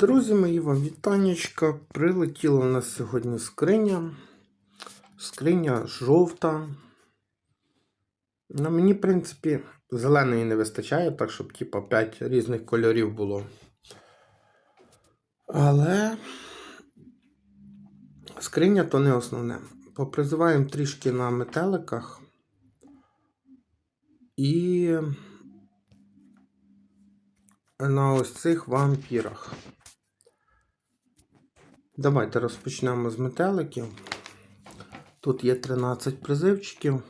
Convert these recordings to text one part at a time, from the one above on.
Друзі мої, вам вітанечка. Прилетіла у нас сьогодні скриня. Скриня жовта. На мені, в принципі, зеленої не вистачає, так щоб типа 5 різних кольорів було. Але скриня то не основне. Попризиваємо трішки на метеликах. І на ось цих вампірах. Давайте розпочнемо з метеликів. Тут є 13 призивчиків.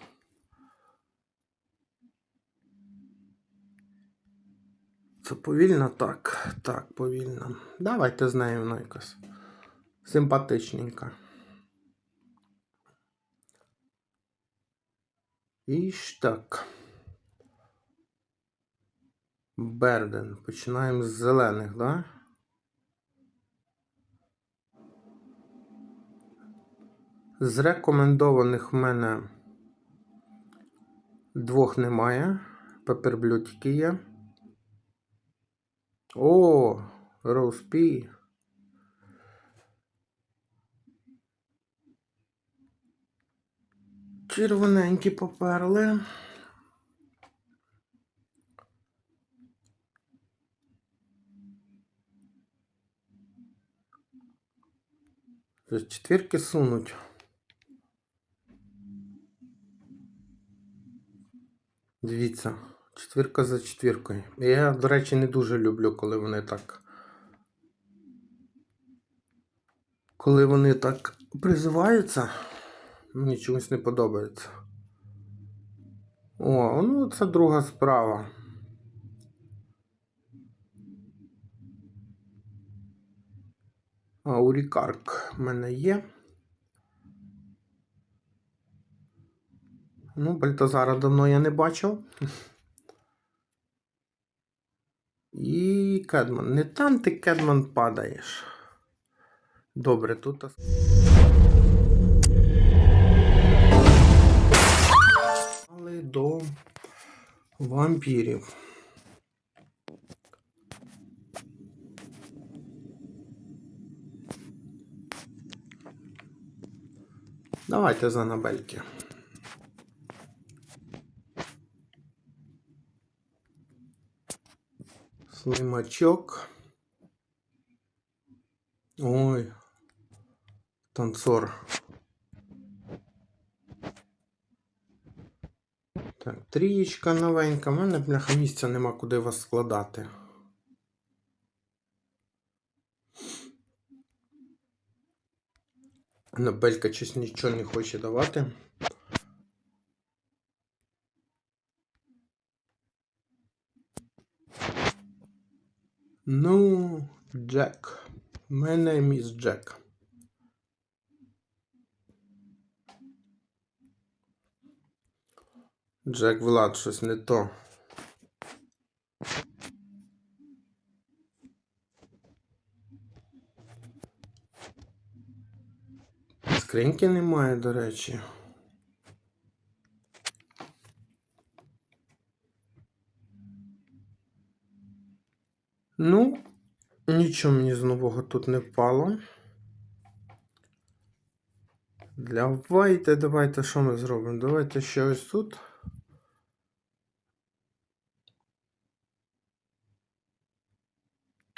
Це повільно? Так, так, повільно. Давайте з нею вона якась симпатичненька. І ж так. Берден. Починаємо з зелених, да? З рекомендованих в мене двох немає. Пеперблю тільки є. О, Роуспі. Червоненькі поперли. Четвірки сунуть. Дивіться, четвірка за четвіркою. Я, до речі, не дуже люблю, коли вони так. Коли вони так призиваються, мені чомусь не подобається. О, ну це друга справа. Аурікарк в мене є. Ну, Бальтазара давно я не бачив. І Кедман. Не там ти Кедман падаєш. Добре, тут. Але до вампірів. Давайте за набельки. Слимачок. Ой. Танцор. Так, трієчка новенька. У мене, бляха, місця нема куди вас складати. Набелька щось нічого не хоче давати. Ну, Джек. My name is Jack. Джек Влад, щось не то. Скриньки немає, до речі. Ну, нічого мені з нового тут не впало. Давайте, давайте, що ми зробимо? Давайте ще ось тут.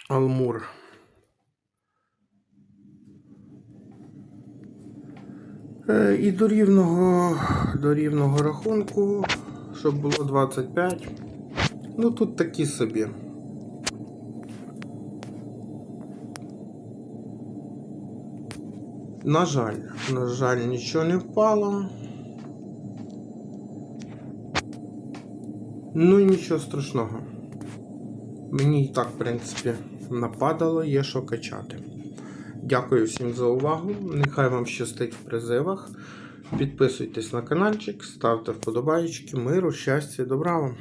Алмур. Е, І до рівного, до рівного рахунку, щоб було 25. Ну тут такі собі. На жаль, на жаль, нічого не впало. Ну і нічого страшного. Мені і так, в принципі, нападало, є що качати. Дякую всім за увагу. Нехай вам щастить в призивах. Підписуйтесь на каналчик, ставте вподобайки, миру, щастя, добра вам.